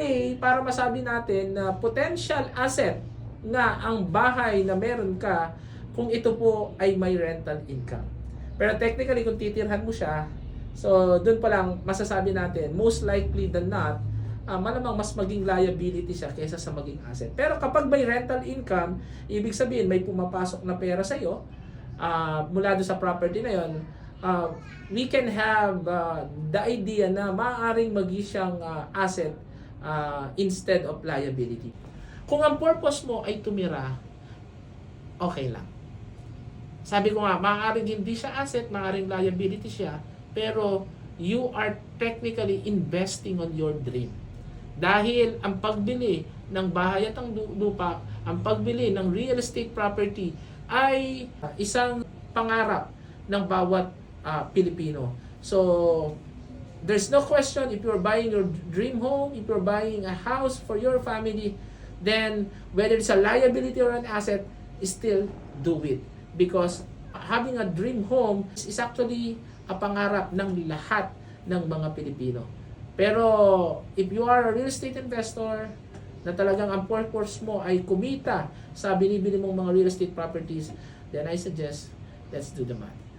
way para masabi natin na potential asset nga ang bahay na meron ka kung ito po ay may rental income. Pero technically, kung titirhan mo siya, so doon pa lang masasabi natin, most likely than not, ah, malamang mas maging liability siya kaysa sa maging asset. Pero kapag may rental income, ibig sabihin may pumapasok na pera sa iyo mula doon sa property na yon, ah, we can have ah, the idea na maaaring maging siyang ah, asset ah, instead of liability. Kung ang purpose mo ay tumira, okay lang. Sabi ko nga, maaaring hindi siya asset, maaaring liability siya, pero you are technically investing on your dream. Dahil ang pagbili ng bahay at ang lu- lupa, ang pagbili ng real estate property ay isang pangarap ng bawat ah, Pilipino. So, there's no question if you're buying your dream home, if you're buying a house for your family, then whether it's a liability or an asset, still do it. Because having a dream home is actually a pangarap ng lahat ng mga Pilipino. Pero if you are a real estate investor na talagang ang purpose mo ay kumita sa binibili mong mga real estate properties, then I suggest let's do the math.